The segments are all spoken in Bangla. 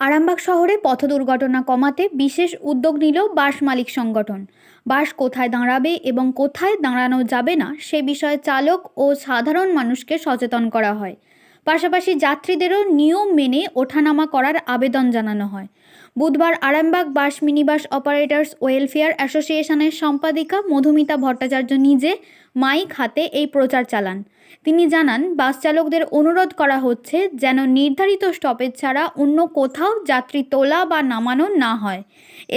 আরামবাগ শহরে পথ দুর্ঘটনা কমাতে বিশেষ উদ্যোগ নিল বাস মালিক সংগঠন। বাস কোথায় দাঁড়াবে এবং কোথায় দাঁড়ানো যাবে না সে বিষয়ে চালক ও সাধারণ মানুষকে সচেতন করা হয়। পাশাপাশি যাত্রীদেরও নিয়ম মেনে ওঠানামা করার আবেদন জানানো হয়। বুধবার Arambagh bus minibus operators welfare অ্যাসোসিয়েশনের সম্পাদিকা মধুমিতা ভট্টাচার্য নিজে মাইক হাতে এই প্রচার চালান। তিনি জানান, বাস চালকদের অনুরোধ করা হচ্ছে যেন নির্ধারিত স্টপেজ ছাড়া অন্য কোথাও যাত্রী তোলা বা নামানো না হয়।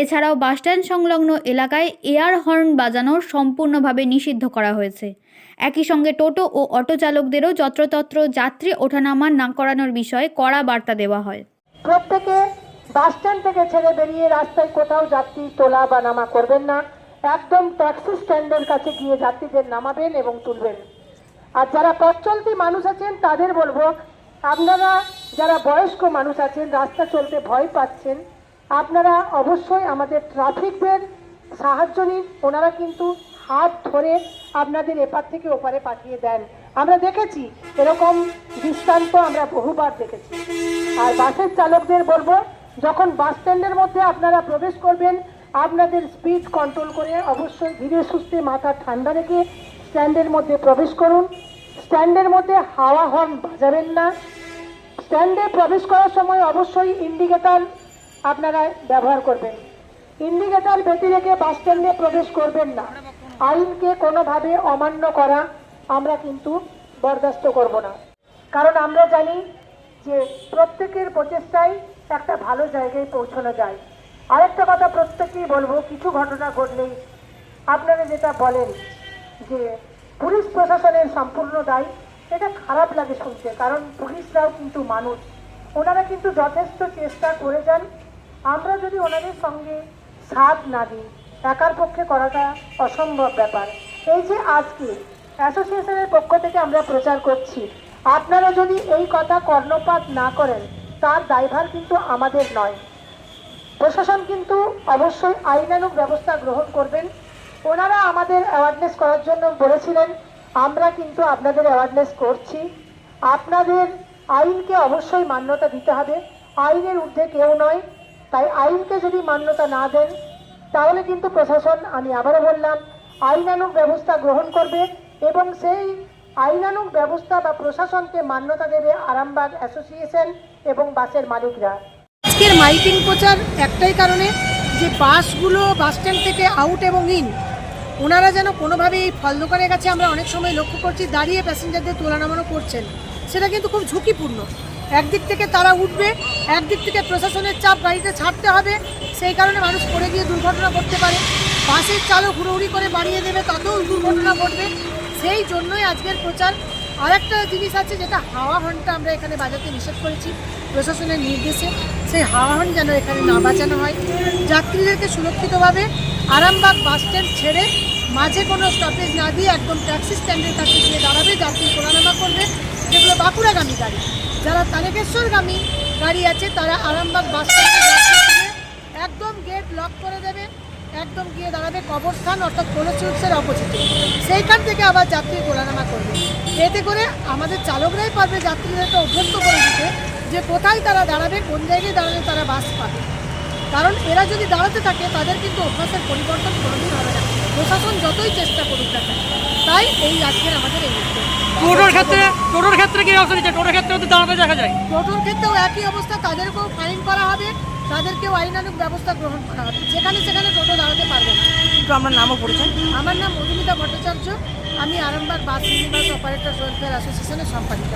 এছাড়াও বাসস্ট্যান্ড সংলগ্ন এলাকায় এয়ার হর্ন বাজানোর সম্পূর্ণভাবে নিষিদ্ধ করা হয়েছে। একই সঙ্গে টোটো ও অটো চালকদেরও যত্রতত্র যাত্রী ওঠানামা না করানোর বিষয়ে কড়া বার্তা দেওয়া হয়। প্রত্যেকে বাস স্ট্যান্ড থেকে ছেড়ে বেরিয়ে রাস্তায় কোথাও যাত্রী তোলা বা নামা করবেন না। একদম ট্যাক্সি স্ট্যান্ডের কাছে গিয়ে যাত্রীদের নামাবেন এবং তুলবেন। আর যারা পথ চলতি মানুষ আছেন, তাদের বলব, আপনারা যারা বয়স্ক মানুষ আছেন, রাস্তা চলতে ভয় পাচ্ছেন, আপনারা অবশ্যই আমাদের ট্রাফিকদের সাহায্য নিন। ওনারা কিন্তু হাত ধরে আপনাদের এপার থেকে ওপারে পাঠিয়ে দেন। আমরা দেখেছি, এরকম দৃষ্টান্ত আমরা বহুবার দেখেছি। আর বাসের চালকদের বলব যখন বাস স্ট্যান্ডের মধ্যে আপনারা প্রবেশ করবেন, আপনাদের স্পিড কন্ট্রোল করে অবশ্যই ধীরে সুস্থে মাথা ঠান্ডা রেখে স্ট্যান্ডের মধ্যে প্রবেশ করুন। স্ট্যান্ডের মধ্যে হাওয়া হর্ন বাজাবেন না। স্ট্যান্ডে প্রবেশ করার সময় অবশ্যই ইন্ডিকেটার আপনারা ব্যবহার করবেন। ইন্ডিকেটার ব্যতি রেখে বাস স্ট্যান্ডে প্রবেশ করবেন না। আইনকে কোনোভাবে অমান্য করা আমরা কিন্তু বরদাস্ত করব না। কারণ আমরা জানি যে প্রত্যেকের প্রচেষ্টায় একটা ভালো জায়গায় পৌঁছানো যায়। আরেকটা কথা প্রত্যেকেই বলব, কিছু ঘটনা ঘটলেই আপনারা যেটা বলেন যে পুলিশ প্রশাসনের সম্পূর্ণ দায়ী, এটা খারাপ লাগে শুনতে, কারণ পুলিশরাও কিন্তু মানুষ। ওনারা কিন্তু যথেষ্ট চেষ্টা করে যান। আমরা যদি ওনাদের সঙ্গে সাথ না দিই, একার পক্ষে করাটা অসম্ভব ব্যাপার। এই যে আজকে অ্যাসোসিয়েশনের পক্ষ থেকে আমরা প্রচার করছি, আপনারা যদি এই কথা কর্ণপাত না করেন তার দায়ভার কিন্তু আমাদের নয়। প্রশাসন কিন্তু অবশ্যই আইনানুগ ব্যবস্থা গ্রহণ করবেন। ওনারা আমাদের অ্যাওয়ারনেস করার জন্য বলেছিলেন, আমরা কিন্তু আপনাদের অ্যাওয়ারনেস করছি। আপনাদের আইনকে অবশ্যই মান্যতা দিতে হবে। আইনের ঊর্ধ্বে কেউ নয়। তাই আইনকে যদি মান্যতা না দেন, তাহলে কিন্তু প্রশাসন, আমি আবারও বললাম, আইনানুগ ব্যবস্থা গ্রহণ করবে এবং সেই আইনানুগ ব্যবস্থা বা প্রশাসনকে মান্যতা দেবে আরামবাগ অ্যাসোসিয়েশন এবং বাসের মালিকরা। আজকের মাইকিং প্রচার একটাই কারণে যে বাসগুলো বাস স্ট্যান্ড থেকে আউট এবং ইন, ওনারা যেন কোনোভাবে এই ফল দোকানের কাছে আমরা অনেক সময় লক্ষ্য করছি, দাঁড়িয়ে প্যাসেঞ্জারদের তোলা নামানো করছেন। সেটা কিন্তু খুব ঝুঁকিপূর্ণ। একদিক থেকে তারা উঠবে, একদিক থেকে প্রশাসনের চাপ গাড়িতে ছাড়তে হবে, সেই কারণে মানুষ পড়ে গিয়ে দুর্ঘটনা করতে পারে। বাসের চালক হুড়োহুড়ি করে বাড়িয়ে দেবে, তাতেও দুর্ঘটনা ঘটবে। সেই জন্যই আজকের প্রচার আরেকটা জিনিস আছে, যেটা হাওয়া হর্নটা আমরা এখানে বাজাতে নিষেধ করেছি প্রশাসনের নির্দেশে। সেই হাওয়া হর্ন যেন এখানে না বাঁচানো হয়। যাত্রীদেরকে সুরক্ষিতভাবে আরামবাগ বাস স্ট্যান্ড ছেড়ে মাঝে কোনো স্টপেজ না দিয়ে একদম ট্যাক্সি স্ট্যান্ডের কাছে গিয়ে দাঁড়াবে। যাত্রী তোলানামা করবে। যেগুলো বাঁকুড়াগামী গাড়ি। যারা তারকেশ্বরগামী গাড়ি আছে, তারা আরামবাগ বাস স্ট্যান্ডে একদম গেট লক করে দেবে। একদম গিয়ে দাঁড়াবে কবরস্থান অর্থাৎ কোলোচিপসের অপোজিটে। সেইখান থেকে আবার যাত্রী তোলানামা করবে। এতে করে আমাদের চালকরাই পারবে যাত্রীদেরকে অভ্যস্ত করে দিতে যে কোথায় তারা দাঁড়াবে কোন জায়গায় দাঁড়ালে তারা বাস পাবে। কারণ এরা যদি দাঁড়াতে থাকে তাদের কিন্তু অভ্যাসের পরিবর্তন কোনোদিন হবে না। প্রশাসন যতই চেষ্টা করুক না তাই এই আজকের আমাদের এই টোটোর ক্ষেত্রে টোটোর ক্ষেত্রে কি নিচ্ছে টোটোর ক্ষেত্রেও তো দাঁড়াতে দেখা যায়। টোটোর ক্ষেত্রেও একই অবস্থা তাদেরকেও ফাইন করা হবে তাদেরকেও আইনানুক ব্যবস্থা গ্রহণ করা হবে। যেখানে সেখানে টোটো দাঁড়াতে পারবে না। কিন্তু আমরা নামও পড়েছেন আমার নাম মধুমিতা ভট্টাচার্য। আমি Arambagh bus universe operator welfare অ্যাসোসিয়েশনের সম্পাদিকা।